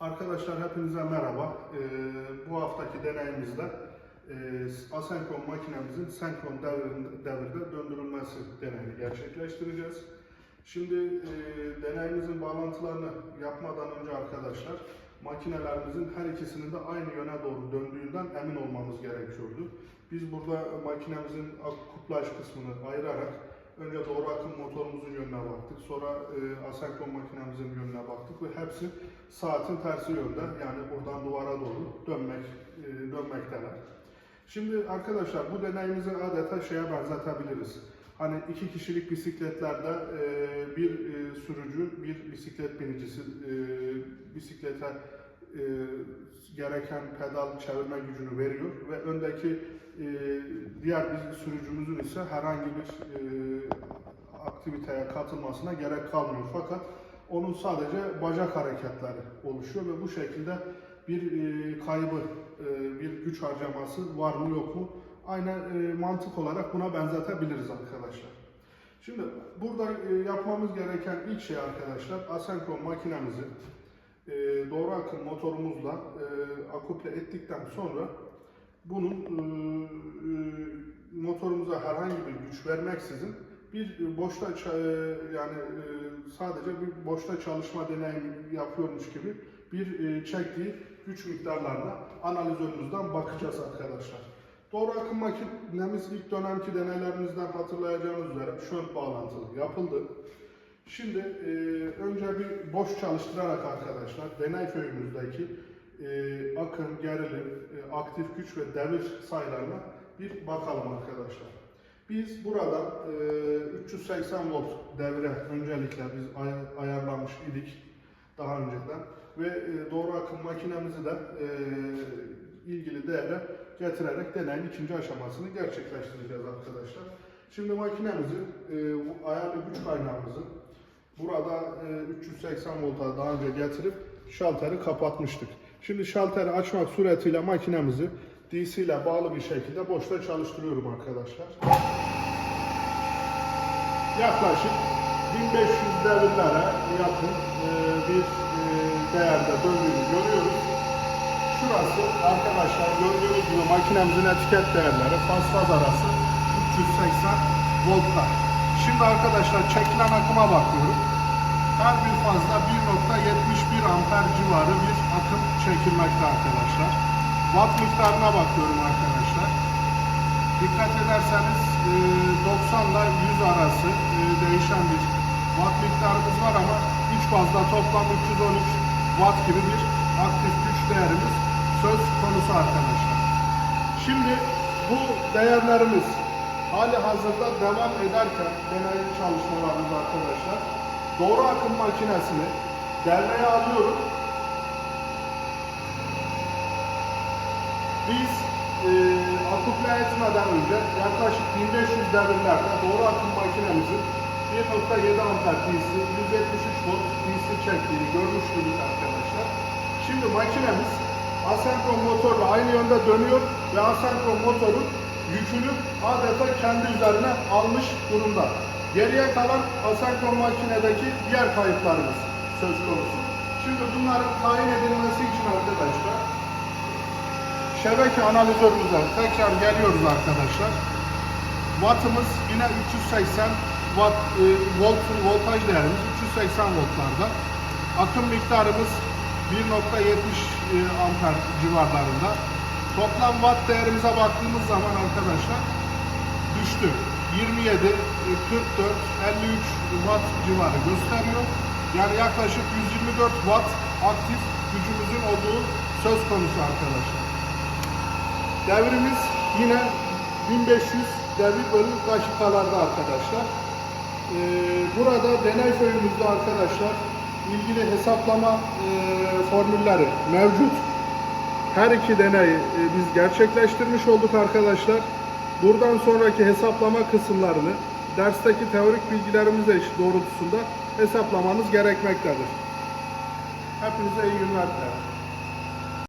Arkadaşlar hepinize merhaba. Ee, bu haftaki deneyimizde e, asenkron makinemizin devrinde, devirde döndürülmesi deneyini gerçekleştireceğiz. Şimdi e, deneyimizin bağlantılarını yapmadan önce arkadaşlar makinelerimizin her ikisinin de aynı yöne doğru döndüğünden emin olmamız gerekiyordu. Biz burada makinemizin kuplaj kısmını ayırarak önce doğru akım motorumuzun yönüne baktık. Sonra e, asenkron makinemizin yönüne baktık ve hepsi saatin tersi yönde yani buradan duvara doğru dönmek e, dönmekteler. Şimdi arkadaşlar bu deneyimizi adeta şeye benzetebiliriz. Hani iki kişilik bisikletlerde e, bir e, sürücü, bir bisiklet binicisi e, bisiklete e, gereken pedal çevirme gücünü veriyor ve öndeki e, diğer bir sürücümüzün ise herhangi bir e, aktiviteye katılmasına gerek kalmıyor. Fakat onun sadece bacak hareketleri oluşuyor ve bu şekilde bir e, kaybı, e, bir güç harcaması var mı yok mu? Aynı e, mantık olarak buna benzetebiliriz arkadaşlar. Şimdi burada e, yapmamız gereken ilk şey arkadaşlar asenkron makinemizi e, doğru akım motorumuzla e, ettikten sonra bunun motorumuza herhangi bir güç vermeksizin bir e, boşta e, yani e, sadece bir boşta çalışma deneyimi yapıyormuş gibi bir çektiği güç miktarlarına analizörümüzden bakacağız arkadaşlar. Doğru akım makinemiz ilk dönemki deneylerimizden hatırlayacağınız üzere şönt bağlantılı yapıldı. Şimdi e, önce bir boş çalıştırarak arkadaşlar deney köyümüzdeki e, akım, gerilim, e, aktif güç ve devir sayılarına bir bakalım arkadaşlar. Biz burada e, 380 volt devre öncelikle biz ay- ayarlamış idik daha önceden ve e, doğru akım makinemizi de e, ilgili değere getirerek deneyin ikinci aşamasını gerçekleştireceğiz arkadaşlar. Şimdi makinemizin e, ayarlı güç kaynağımızı burada e, 380 volta daha önce getirip şalteri kapatmıştık. Şimdi şalteri açmak suretiyle makinemizi DC ile bağlı bir şekilde boşta çalıştırıyorum arkadaşlar. Yaklaşık 1500 devirlere yakın e, bir e, değerde döndüğünü görüyoruz. Şurası arkadaşlar gördüğünüz gibi makinemizin etiket değerleri faz faz arası 380 voltta. Şimdi arkadaşlar çekilen akıma bakıyorum. Her bir fazla 1.71 amper civarı bir akım çekilmekte arkadaşlar. Watt miktarına bakıyorum arkadaşlar. Dikkat ederseniz e, 90 ile 100 arası e, değişen bir watt miktarımız var ama üç fazla toplam 313 watt gibi bir aktif güç değerimiz söz konusu arkadaşlar. Şimdi bu değerlerimiz hali hazırda devam ederken deney çalışmalarımız arkadaşlar doğru akım makinesini devreye alıyorum. Biz e, akuple etmeden önce yaklaşık 1500 devirlerde doğru akım makinemizin 1.7 amper DC, 173 volt DC çektiğini görmüştük arkadaşlar. Şimdi makinemiz asenkron motorla aynı yönde dönüyor ve asenkron motorun yükünü adeta kendi üzerine almış durumda. Geriye kalan asenkron makinedeki diğer kayıplarımız söz konusu. Şimdi bunların tayin edilmesi için arkadaşlar şebeke analizörümüze tekrar geliyoruz arkadaşlar. Wattımız yine 380 watt e, volt voltaj değerimiz 380 voltlarda. Akım miktarımız 1.70 e, amper civarlarında. Toplam watt değerimize baktığımız zaman arkadaşlar düştü. 27, e, 44, 53 watt civarı gösteriyor. Yani yaklaşık 124 watt aktif gücümüzün olduğu söz konusu arkadaşlar. Devrimiz yine 1500 devir bölü dakikalarda arkadaşlar. Ee, burada deney köyümüzde arkadaşlar ilgili hesaplama e, formülleri mevcut. Her iki deneyi e, biz gerçekleştirmiş olduk arkadaşlar. Buradan sonraki hesaplama kısımlarını dersteki teorik bilgilerimize doğrultusunda hesaplamanız gerekmektedir. Hepinize iyi günler dilerim.